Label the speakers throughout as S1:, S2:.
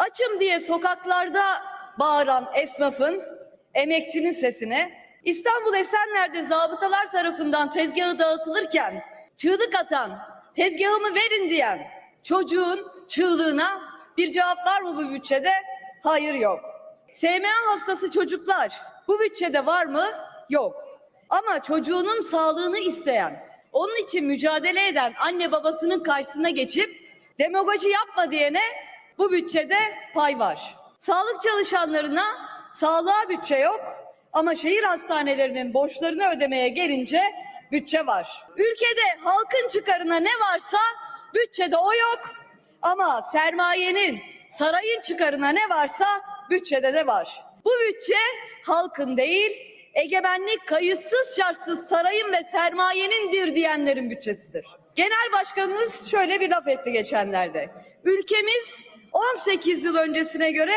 S1: Açım diye sokaklarda bağıran esnafın, emekçinin sesine, İstanbul Esenler'de zabıtalar tarafından tezgahı dağıtılırken çığlık atan, tezgahımı verin diyen çocuğun çığlığına bir cevap var mı bu bütçede? Hayır yok. SMA hastası çocuklar bu bütçede var mı? Yok. Ama çocuğunun sağlığını isteyen, onun için mücadele eden anne babasının karşısına geçip demagoji yapma diyene bu bütçede pay var. Sağlık çalışanlarına sağlığa bütçe yok ama şehir hastanelerinin borçlarını ödemeye gelince bütçe var. Ülkede halkın çıkarına ne varsa bütçede o yok ama sermayenin, sarayın çıkarına ne varsa bütçede de var. Bu bütçe halkın değil, egemenlik kayıtsız şartsız sarayın ve sermayenindir diyenlerin bütçesidir. Genel başkanımız şöyle bir laf etti geçenlerde. Ülkemiz 18 yıl öncesine göre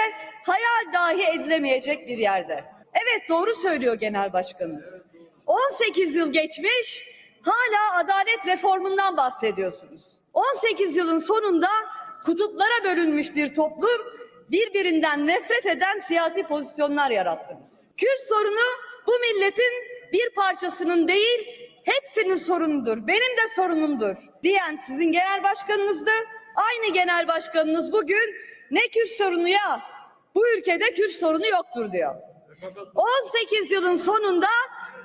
S1: hayal dahi edilemeyecek bir yerde. Evet doğru söylüyor genel başkanımız. 18 yıl geçmiş hala adalet reformundan bahsediyorsunuz. 18 yılın sonunda kutuplara bölünmüş bir toplum birbirinden nefret eden siyasi pozisyonlar yarattınız. Kürt sorunu bu milletin bir parçasının değil hepsinin sorunudur. Benim de sorunumdur diyen sizin genel başkanınızdı. Aynı genel başkanınız bugün ne Kürt sorunu ya bu ülkede Kürt sorunu yoktur diyor. 18 yılın sonunda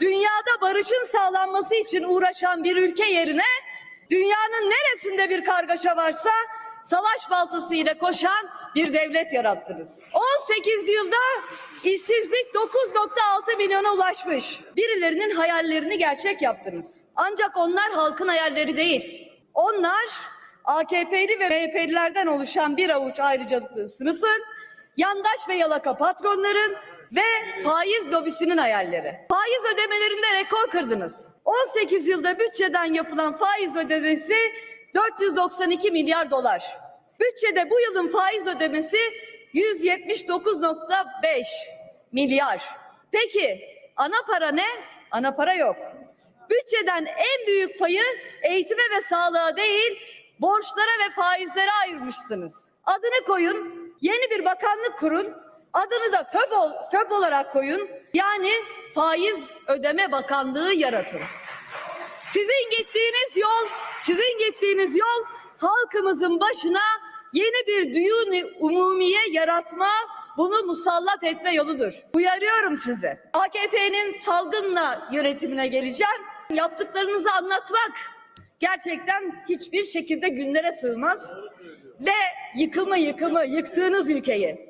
S1: dünyada barışın sağlanması için uğraşan bir ülke yerine dünyanın neresinde bir kargaşa varsa savaş baltası ile koşan bir devlet yarattınız. 18 yılda işsizlik 9.6 milyona ulaşmış. Birilerinin hayallerini gerçek yaptınız. Ancak onlar halkın hayalleri değil. Onlar AKP'li ve MHP'lilerden oluşan bir avuç ayrıcalıklı sınıfın yandaş ve yalaka patronların ve faiz lobisinin hayalleri. Faiz ödemelerinde rekor kırdınız. 18 yılda bütçeden yapılan faiz ödemesi 492 milyar dolar. Bütçede bu yılın faiz ödemesi 179.5 milyar. Peki ana para ne? Ana para yok. Bütçeden en büyük payı eğitime ve sağlığa değil, borçlara ve faizlere ayırmışsınız. Adını koyun, yeni bir bakanlık kurun, adını da FÖB, FÖB olarak koyun. Yani faiz ödeme bakanlığı yaratın. Sizin gittiğiniz yol, sizin gittiğiniz yol halkımızın başına yeni bir düğün umumiye yaratma, bunu musallat etme yoludur. Uyarıyorum sizi. AKP'nin salgınla yönetimine geleceğim. Yaptıklarınızı anlatmak gerçekten hiçbir şekilde günlere sığmaz. Ve yıkımı yıkımı, yıktığınız ülkeyi.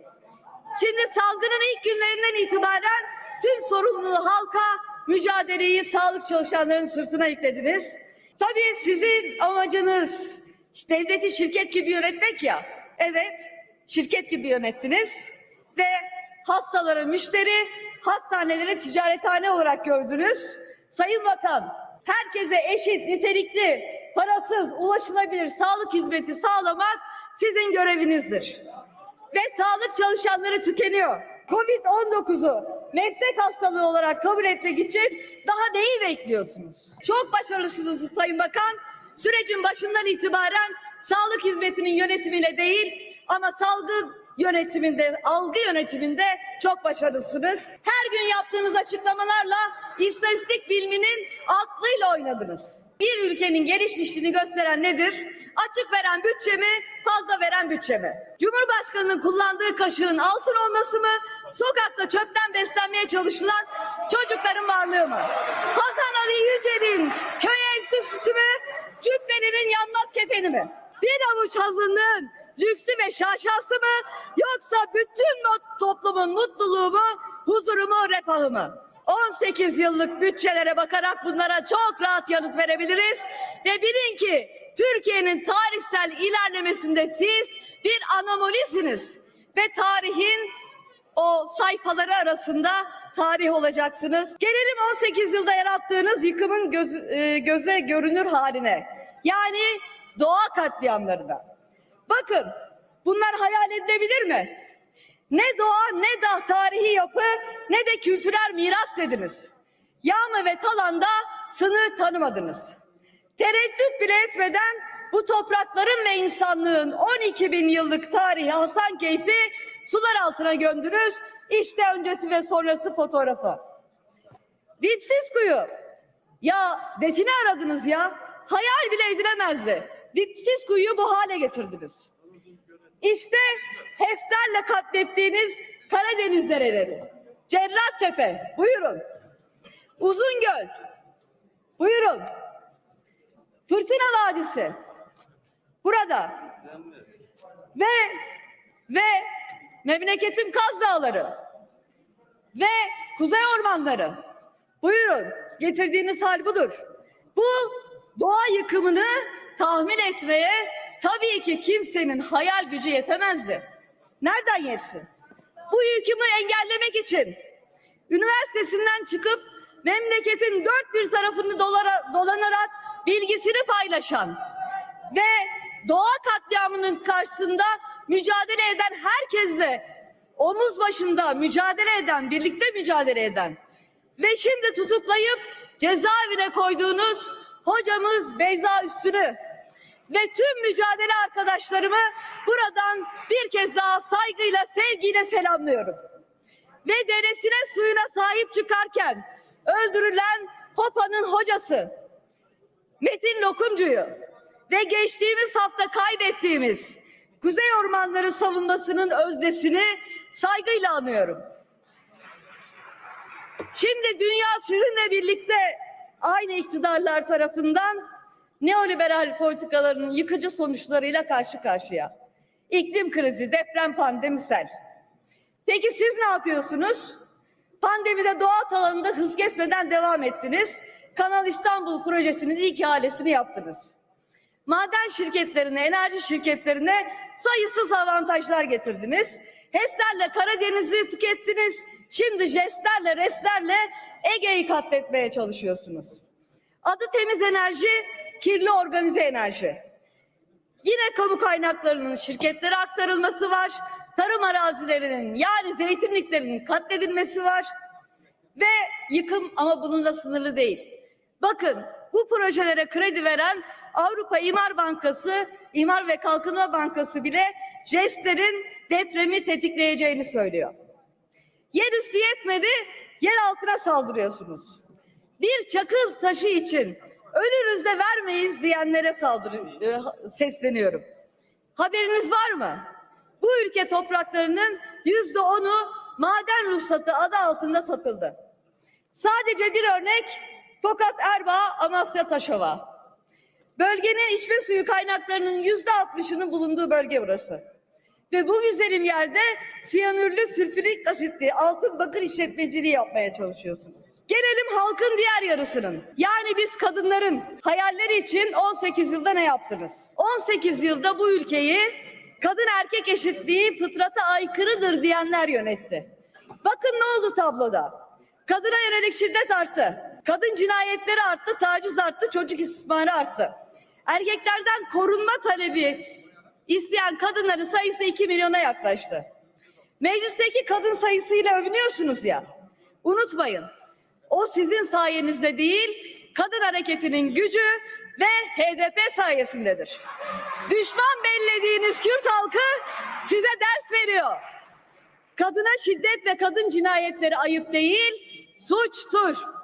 S1: Şimdi salgının ilk günlerinden itibaren tüm sorumluluğu halka, mücadeleyi sağlık çalışanlarının sırtına yüklediniz. Tabii sizin amacınız devleti şirket gibi yönetmek ya. Evet, şirket gibi yönettiniz ve hastalara müşteri, hastaneleri ticarethane olarak gördünüz. Sayın Bakan, herkese eşit, nitelikli, parasız, ulaşılabilir sağlık hizmeti sağlamak sizin görevinizdir ve sağlık çalışanları tükeniyor. Covid-19'u meslek hastalığı olarak kabul etmek için daha neyi bekliyorsunuz? Çok başarılısınız Sayın Bakan. Sürecin başından itibaren sağlık hizmetinin yönetimiyle değil ama salgın yönetiminde, algı yönetiminde çok başarılısınız. Her gün yaptığınız açıklamalarla istatistik biliminin aklıyla oynadınız. Bir ülkenin gelişmişliğini gösteren nedir? Açık veren bütçe mi, fazla veren bütçe mi? Cumhurbaşkanının kullandığı kaşığın altın olması mı, sokakta çöpten beslenmeye çalışılan çocukların varlığı mı? Hasan Ali Yücel'in köy evsi sütü mü, cübbelinin yanmaz kefeni mi? Bir avuç hazırlığın lüksü ve şaşası mı, yoksa bütün toplumun mutluluğu mu, huzuru mu, refahı mı? 18 yıllık bütçelere bakarak bunlara çok rahat yanıt verebiliriz. Ve bilin ki Türkiye'nin tarihsel ilerlemesinde siz bir anomolisiniz. Ve tarihin o sayfaları arasında tarih olacaksınız. Gelelim 18 yılda yarattığınız yıkımın göz, e, göze görünür haline. Yani doğa katliamlarına. Bakın bunlar hayal edilebilir mi? Ne doğa ne da tarihi yapı ne de kültürel miras dediniz. Yağma ve Talan'da sınır tanımadınız. Tereddüt bile etmeden bu toprakların ve insanlığın 12 bin yıllık tarihi Hasankeyf'i sular altına gömdünüz. İşte öncesi ve sonrası fotoğrafı. Dipsiz kuyu. Ya define aradınız ya. Hayal bile edilemezdi. Dipsiz kuyuyu bu hale getirdiniz. İşte HES'lerle katlettiğiniz Karadeniz dereleri. Cerrahtepe, buyurun. Uzungöl, buyurun. Fırtına Vadisi, burada. Ve ve memleketim Kaz Dağları ve Kuzey Ormanları. Buyurun, getirdiğiniz hal budur. Bu doğa yıkımını tahmin etmeye tabii ki kimsenin hayal gücü yetemezdi. Nereden yesin? Bu yıkımı engellemek için üniversitesinden çıkıp memleketin dört bir tarafını dolara, dolanarak bilgisini paylaşan ve doğa katliamının karşısında mücadele eden herkesle omuz başında mücadele eden, birlikte mücadele eden ve şimdi tutuklayıp cezaevine koyduğunuz hocamız Beyza Üstün'ü ve tüm mücadele arkadaşlarımı buradan bir kez daha saygıyla, sevgiyle selamlıyorum. Ve deresine suyuna sahip çıkarken öldürülen Hopa'nın hocası Metin Lokumcu'yu ve geçtiğimiz hafta kaybettiğimiz Kuzey Ormanları savunmasının özdesini saygıyla anıyorum. Şimdi dünya sizinle birlikte aynı iktidarlar tarafından neoliberal politikalarının yıkıcı sonuçlarıyla karşı karşıya. İklim krizi, deprem, pandemisel. Peki siz ne yapıyorsunuz? Pandemide doğa alanında hız kesmeden devam ettiniz. Kanal İstanbul projesinin ilk ihalesini yaptınız. Maden şirketlerine, enerji şirketlerine sayısız avantajlar getirdiniz. HES'lerle Karadeniz'i tükettiniz. Şimdi jestlerle, reslerle Ege'yi katletmeye çalışıyorsunuz. Adı temiz enerji, kirli organize enerji. Yine kamu kaynaklarının şirketlere aktarılması var. Tarım arazilerinin yani zeytinliklerinin katledilmesi var. Ve yıkım ama bununla sınırlı değil. Bakın bu projelere kredi veren Avrupa İmar Bankası, İmar ve Kalkınma Bankası bile jestlerin depremi tetikleyeceğini söylüyor. Yer üstü yetmedi, yer altına saldırıyorsunuz. Bir çakıl taşı için ölürüz de vermeyiz diyenlere saldırı e, sesleniyorum. Haberiniz var mı? Bu ülke topraklarının yüzde onu maden ruhsatı adı altında satıldı. Sadece bir örnek Tokat Erbaa Amasya Taşova. Bölgenin içme suyu kaynaklarının yüzde altmışının bulunduğu bölge burası. Ve bu güzelim yerde siyanürlü sülfürik asitli altın bakır işletmeciliği yapmaya çalışıyorsunuz. Gelelim halkın diğer yarısının. Yani biz kadınların hayalleri için 18 yılda ne yaptınız? 18 yılda bu ülkeyi kadın erkek eşitliği fıtrata aykırıdır diyenler yönetti. Bakın ne oldu tabloda. Kadına yönelik şiddet arttı. Kadın cinayetleri arttı, taciz arttı, çocuk istismarı arttı. Erkeklerden korunma talebi isteyen kadınların sayısı 2 milyona yaklaştı. Meclisteki kadın sayısıyla övünüyorsunuz ya. Unutmayın. O sizin sayenizde değil, kadın hareketinin gücü ve HDP sayesindedir. Düşman bellediğiniz Kürt halkı size ders veriyor. Kadına şiddet ve kadın cinayetleri ayıp değil, suçtur.